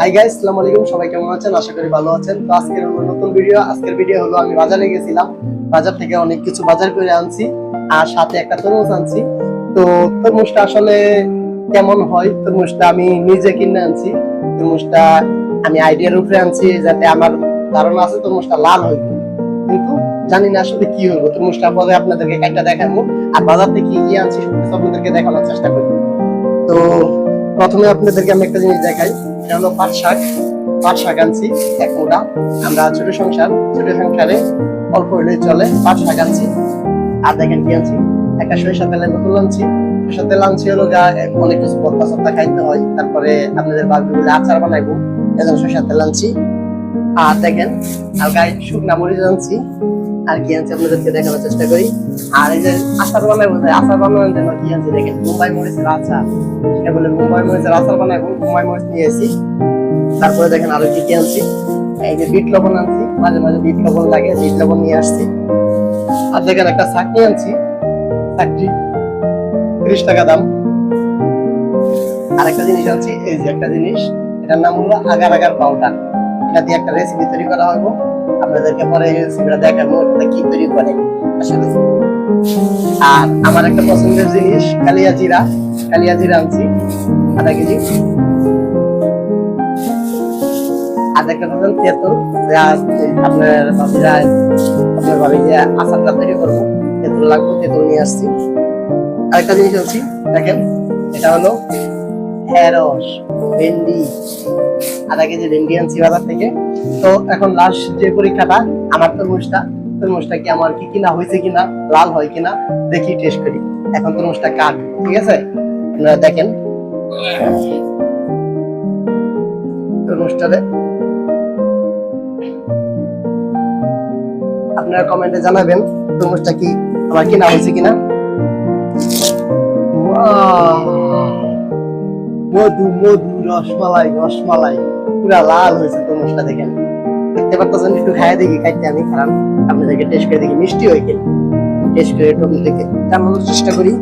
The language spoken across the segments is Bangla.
হাই গাইস আসসালামু আলাইকুম। সবাই কেমন আছেন? আশা করি ভালো আছেন। তো আজকের নতুন ভিডিও আজকের ভিডিও হলো আমি বাজারে গেছিলাম। বাজার থেকে অনেক কিছু বাজার করে আনছি আর সাথে একটা তরমুজ আনছি। তো তরমুজটা আসলে কেমন হয়? তরমুজটা আমি নিজে কিনে আনছি। তরমুজটা আমি আইডিয়ার উপরে আনছি যাতে আমার ধারণা আছে তরমুজটা লাল হইব কিন্তু জানি না আসলে কি হইব। তরমুজটা পরে আপনাদেরকে একটা দেখাবো। আর বাজার থেকে কি আনছি আপনাদেরকে দেখানোর চেষ্টা করব। তো প্রথমে আপনাদেরকে আমি একটা জিনিস দেখাই। এটা হলো পাট শাক। পাট শাক আনছি, এক মোটা আমরা ছোট সংসার, ছোট সংসারে অল্প হলে চলে, পাট শাক আনছি। আর দেখেন কি আনছি? একটা সরিষা তেলের বোতল আনছি। সরিষা তেল আনছি হলো গা অনেক কিছু ভর্তা সত্তা খাইতে হয়। তারপরে আপনাদের বাবু বলে আচার বানাইবো। এজন্য সরিষা তেল আনছি। আর দেখেন হালকা গায়ে শুকনা মরিচ আনছি। আর কি আনছি আপনাদেরকে দেখানোর চেষ্টা করি। আর এই যে আচার বানাইবো যে আচার বানানোর জন্য কি আনছি দেখেন মুম্বাই মরিচের আচার। এটা বলে মুম্বাই মরিচের আচার বানাইবো মুম্বাই মরিচ নিয়ে এসেছি। তারপরে দেখেন আরও কি কি আনছি। এই যে বিট লবণ আনছি, মাঝে মাঝে বিট লবণ লাগে, বিট লবণ নিয়ে আসছি। আর দেখেন একটা চাকনি আনছি। চাকরি, ত্রিশ টাকা দাম। আর একটা জিনিস আনছি, এই যে একটা জিনিস, এটার নাম হলো আগার আগার পাউডার। এটা দিয়ে একটা রেসিপি তৈরি করা হবে আপনাদেরকে পরে রেসিপিটা দেখাবো এটা কি তৈরি করে। আসলে আর আমার একটা পছন্দের জিনিস, কালিয়া জিরা। কালিয়া জিরা আনছি, আধা কেজি। একটা পাবেন তেঁতুল। যা আপনার ভাবিরা আপনার ভাবি যে আচারটা তৈরি করব। তেঁতুল লাগবে, তেঁতুল নিয়ে আসছি। আরেকটা জিনিস আনছি, দেখেন। এটা হলো আমার কি কিনা, হয়েছে কিনা, লাল হয় কিনা, দেখি টেস্ট করি। এখন তরমুজটা কাট, ঠিক আছে? আপনারা দেখেন। আপনারা কমেন্টে জানাবেন, তরমুজটা কি আমার কিনা, হয়েছে কিনা। মধু মধু, রসমালাই রসমালাই। পুরা লাল হয়েছে তরমুজটা দেখেন। দেখতে পারতেছেন, একটু খাই দেখি, খাইতে আমি খারাপ। আপনাদেরকে টেস্ট করে দেখি, মিষ্টি হয়ে গেল টেস্ট করে একটু দেখে জানানোর চেষ্টা করি।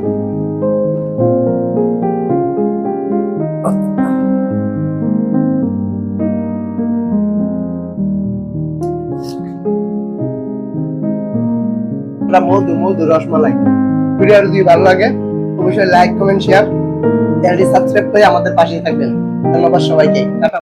মধু মধু, রসমালাই। ভিডিও যদি ভালো লাগে, অবশ্যই লাইক কমেন্ট শেয়ার চ্যানেলটি সাবস্ক্রাইব করে আমাদের পাশেই থাকবেন। ধন্যবাদ সবাইকে।